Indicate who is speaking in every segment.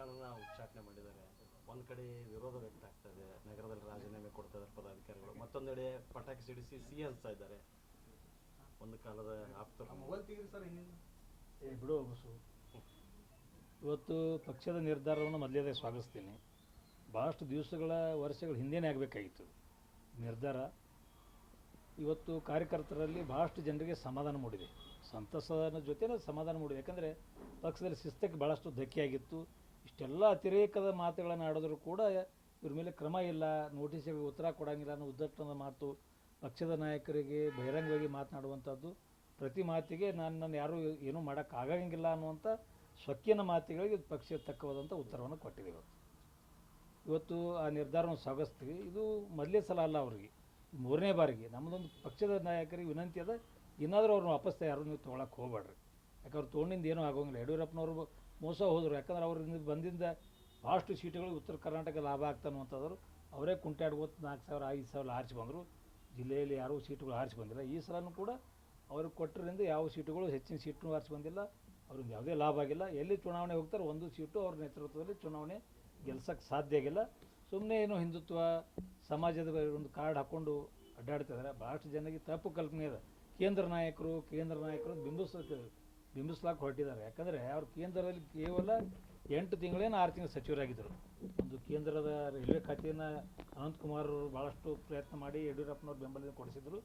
Speaker 1: ಸ್ಥಾನನ ಉಚ್ಚಾಟನೆ ಮಾಡಿದ್ದಾರೆ. ಒಂದು ಕಡೆ ವಿರೋಧ ವ್ಯಕ್ತ ಆಗ್ತದೆ ನಗರದಲ್ಲಿ ರಾಜೀನಾಮೆ ಕೊಡ್ತಾ ಇದ್ದಾರೆ ಪದಾಧಿಕಾರಿಗಳು. ಮತ್ತೊಂದೆಡೆ ಪಟಾಕಿ ಸಿಡಿಸಿ ಸಿ ಹಂಚ್ತಾ ಇದ್ದಾರೆ. ಒಂದು ಕಾಲದ
Speaker 2: ಬಿಡು ಬಸ್ಸು ಇವತ್ತು ಪಕ್ಷದ ನಿರ್ಧಾರವನ್ನು ಮೊದಲೇದೇ ಸ್ವಾಗತಿಸ್ತೀನಿ. ಭಾಳಷ್ಟು ದಿವಸಗಳ ವರ್ಷಗಳ ಹಿಂದೆನೇ ಆಗಬೇಕಾಗಿತ್ತು ನಿರ್ಧಾರ. ಇವತ್ತು ಕಾರ್ಯಕರ್ತರಲ್ಲಿ ಭಾಳಷ್ಟು ಜನರಿಗೆ ಸಮಾಧಾನ ಮೂಡಿದೆ. ಸಂತಸದ ಜೊತೆನೇ ಸಮಾಧಾನ ಮೂಡಿದೆ. ಯಾಕಂದರೆ ಪಕ್ಷದಲ್ಲಿ ಶಿಸ್ತಕ್ಕೆ ಭಾಳಷ್ಟು ಧಕ್ಕೆಯಾಗಿತ್ತು. ಇಷ್ಟೆಲ್ಲ ಅತಿರೇಕದ ಮಾತುಗಳನ್ನು ಆಡಿದ್ರು ಕೂಡ ಇವ್ರ ಮೇಲೆ ಕ್ರಮ ಇಲ್ಲ ನೋಟಿಸ್ಗೆ ಉತ್ತರ ಕೊಡೋಂಗಿಲ್ಲ ಅನ್ನೋ ಉದ್ದಟ್ಟನ ಮಾತು, ಪಕ್ಷದ ನಾಯಕರಿಗೆ ಬಹಿರಂಗವಾಗಿ ಮಾತನಾಡುವಂಥದ್ದು ಪ್ರತಿ ಮಾತಿಗೆ ನಾನು ನಾನು ಯಾರೂ ಏನೂ ಮಾಡೋಕ್ಕಾಗಂಗಿಲ್ಲ ಅನ್ನುವಂಥ ಸ್ವಕ್ಕಿನ ಮಾತುಗಳಿಗೆ ಪಕ್ಷ ತಕ್ಕವಾದಂಥ ಉತ್ತರವನ್ನು ಕೊಟ್ಟಿದೆ ಇವತ್ತು. ಇವತ್ತು ಆ ನಿರ್ಧಾರವನ್ನು ಸಾಗಿಸ್ತೀವಿ. ಇದು ಮೊದಲೇ ಸಲ ಅಲ್ಲ ಅವರಿಗೆ. ಮೂರನೇ ಬಾರಿಗೆ. ನಮ್ಮದೊಂದು ಪಕ್ಷದ ನಾಯಕರಿಗೆ ವಿನಂತಿ ಅದ, ಇನ್ನಾದರೂ ಅವ್ರನ್ನ ವಾಪಸ್ ಯಾರು ನೀವು ತೊಗೊಳಕ್ಕೆ ಹೋಗ್ಬೇಡ್ರಿ ಯಾಕಂದ್ರೆ ತೊಗೊಂಡಿಂದ ಏನೂ ಆಗೋಂಗಿಲ್ಲ. ಯಡಿಯೂರಪ್ಪನವರು ಮೋಸ ಹೋದರು. ಯಾಕಂದ್ರೆ ಅವರಿಂದ ಬಂದಿಂದ ಭಾಳಷ್ಟು ಸೀಟುಗಳು ಉತ್ತರ ಕರ್ನಾಟಕ ಲಾಭ ಆಗ್ತಾನುವಂಥದ್ರು ಅವರೇ ಕುಂಟಾಡ್ಬೋದು ನಾಲ್ಕು ಸಾವಿರ, ಐದು ಸಾವಿರ ಆರಿಸಿ ಬಂದರು. ಜಿಲ್ಲೆಯಲ್ಲಿ ಯಾರೂ ಸೀಟುಗಳು ಆರಿಸಿ ಬಂದಿಲ್ಲ. ಈ ಸಲನೂ ಕೂಡ ಅವ್ರಿಗೆ ಕೊಟ್ಟರಿಂದ ಯಾವ ಸೀಟುಗಳು ಹೆಚ್ಚಿನ ಸೀಟು ಆರಿಸಿ ಬಂದಿಲ್ಲ. ಅವ್ರಿಗೆ ಯಾವುದೇ ಲಾಭ ಆಗಿಲ್ಲ. ಎಲ್ಲಿ ಚುನಾವಣೆ ಹೋಗ್ತಾರೆ ಒಂದು ಸೀಟು ಅವ್ರ ನೇತೃತ್ವದಲ್ಲಿ ಚುನಾವಣೆ ಗೆಲ್ಸೋಕ್ಕೆ ಸಾಧ್ಯ ಆಗಿಲ್ಲ. ಸುಮ್ಮನೆ ಏನು ಹಿಂದುತ್ವ, ಸಮಾಜದ ಒಂದು ಕಾರ್ಡ್ ಹಾಕ್ಕೊಂಡು ಅಡ್ಡಾಡ್ತಿದ್ದಾರೆ ಭಾಳಷ್ಟು ಜನರಿಗೆ ತಪ್ಪು ಕಲ್ಪನೆ ಇದೆ. ಕೇಂದ್ರ ನಾಯಕರು ಕೇಂದ್ರ ನಾಯಕರು ಬಿಂಬಿಸಕ್ಕೆ ಬಿಂಬಿಸ್ಲಾಕ್ ಹೊರಟಿದ್ದಾರೆ. ಯಾಕಂದರೆ ಅವ್ರು ಕೇಂದ್ರದಲ್ಲಿ ಕೇವಲ ಎಂಟು ತಿಂಗಳೇನು ಆರು ತಿಂಗಳು ಸಚಿವರಾಗಿದ್ದರು. ಒಂದು ಕೇಂದ್ರದ ರೈಲ್ವೆ ಖಾತೆಯನ್ನು ಅನಂತಕುಮಾರ್ ಭಾಳಷ್ಟು ಪ್ರಯತ್ನ ಮಾಡಿ ಯಡಿಯೂರಪ್ಪನವ್ರು ಬೆಂಬಲ ಕೊಡಿಸಿದ್ರು.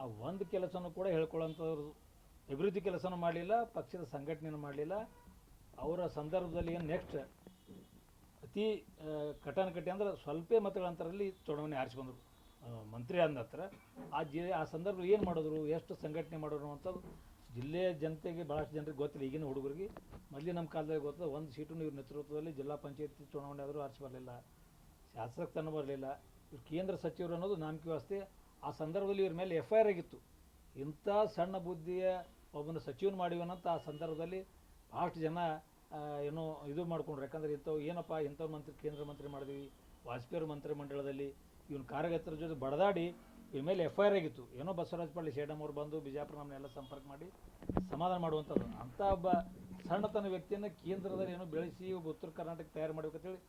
Speaker 2: ಆ ಒಂದು ಕೆಲಸನೂ ಕೂಡ ಹೇಳ್ಕೊಳ್ಳೋಂಥವ್ರು ಅಭಿವೃದ್ಧಿ ಕೆಲಸನೂ ಮಾಡಲಿಲ್ಲ, ಪಕ್ಷದ ಸಂಘಟನೆಯನ್ನು ಮಾಡಲಿಲ್ಲ. ಅವರ ಸಂದರ್ಭದಲ್ಲಿ ಏನು ನೆಕ್ಸ್ಟ್ ಅತಿ ಕಟನ್ ಕಟ್ಟಿ ಅಂದ್ರೆ ಸ್ವಲ್ಪ ಮತಗಳ ಅಂತರಲ್ಲಿ ಚುನಾವಣೆ ಆರಿಸ್ಕೊಂಡ್ರು ಮಂತ್ರಿ ಅಂದ ಹತ್ರ ಆ ಜಿ, ಆ ಸಂದರ್ಭದಲ್ಲಿ ಏನು ಮಾಡಿದ್ರು, ಎಷ್ಟು ಸಂಘಟನೆ ಮಾಡೋರು ಅಂಥದ್ದು ಜಿಲ್ಲೆಯ ಜನತೆಗೆ ಭಾಳಷ್ಟು ಜನರಿಗೆ ಗೊತ್ತಿಲ್ಲ. ಈಗಿನ ಹುಡುಗರಿಗೆ ಮೊದಲು ನಮ್ಮ ಕಾಲದಲ್ಲಿ ಗೊತ್ತದ, ಒಂದು ಸೀಟು ಇವ್ರ ನೇತೃತ್ವದಲ್ಲಿ ಜಿಲ್ಲಾ ಪಂಚಾಯತಿ ಚುನಾವಣೆ ಆದರೂ ಆರಿಸಿ ಬರಲಿಲ್ಲ. ಶಾಸಕತನ ಬರಲಿಲ್ಲ. ಇವ್ರು ಕೇಂದ್ರ ಸಚಿವರು ಅನ್ನೋದು ನಾಮಕಿ ವ್ಯವಸ್ಥೆ. ಆ ಸಂದರ್ಭದಲ್ಲಿ ಇವ್ರ ಮೇಲೆ ಎಫ್ ಐ ಆರ್ ಆಗಿತ್ತು. ಇಂಥ ಸಣ್ಣ ಬುದ್ಧಿಯ ಒಬ್ಬನ ಸಚಿವನ ಮಾಡಿವನಂತ ಆ ಸಂದರ್ಭದಲ್ಲಿ ಭಾಳಷ್ಟು ಜನ ಏನೋ ಇದು ಮಾಡ್ಕೊಂಡ್ರು. ಯಾಕಂದ್ರೆ ಇಂಥವು ಏನಪ್ಪ ಇಂಥವ್ರು ಮಂತ್ರಿ ಕೇಂದ್ರ ಮಂತ್ರಿ ಮಾಡಿದ್ವಿ, ವಾಜಪೇಯಿ ಮಂತ್ರಿ ಮಂಡಳದಲ್ಲಿ ಇವನು ಕಾರ್ಯಕರ್ತರ ಜೊತೆ ಬಡದಾಡಿ ಇವ್ರ ಮೇಲೆ ಎಫ್ ಐ ಆರ್ ಆಗಿತ್ತು. ಏನೋ ಬಸವರಾಜ ಪಳ್ಳಿ ಶೇಡಮ್ ಅವ್ರು ಬಂದು ಬಿಜಾಪುರ ನಮ್ಮನ್ನೆಲ್ಲ ಸಂಪರ್ಕ ಮಾಡಿ ಸಮಾಧಾನ ಮಾಡುವಂಥದ್ದು. ಅಂಥ ಒಬ್ಬ ಸಣ್ಣತನ ವ್ಯಕ್ತಿಯನ್ನು ಕೇಂದ್ರದಲ್ಲಿ ಏನೋ ಬೆಳೆಸಿ ಒಬ್ಬ ಉತ್ತರ ಕರ್ನಾಟಕ ತಯಾರು ಮಾಡ್ಬೇಕಂತೇಳಿ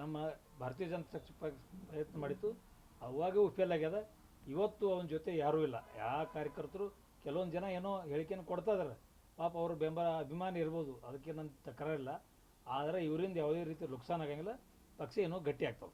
Speaker 2: ನಮ್ಮ ಭಾರತೀಯ ಜನತಾ ಪಕ್ಷ ಪ್ರಯತ್ನ ಮಾಡಿತ್ತು. ಅವಾಗೂ ಫೇಲ್ ಆಗ್ಯದ. ಇವತ್ತು ಅವನ ಜೊತೆ ಯಾರೂ ಇಲ್ಲ. ಯಾವ ಕಾರ್ಯಕರ್ತರು ಕೆಲವೊಂದು ಜನ ಏನೋ ಹೇಳಿಕೆಯನ್ನು ಕೊಡ್ತಾ ಇದಾರೆ. ಪಾಪ ಅವರು ಬೆಂಬಲ ಅಭಿಮಾನಿ ಇರ್ಬೋದು. ಅದಕ್ಕೆ ನನ್ನ ತಕರಾರಿಲ್ಲ. ಆದರೆ ಇವರಿಂದ ಯಾವುದೇ ರೀತಿ ನುಕ್ಸಾನ್ ಆಗಂಗಿಲ್ಲ. ಪಕ್ಷ ಏನೋ ಗಟ್ಟಿ ಆಗ್ತದೆ.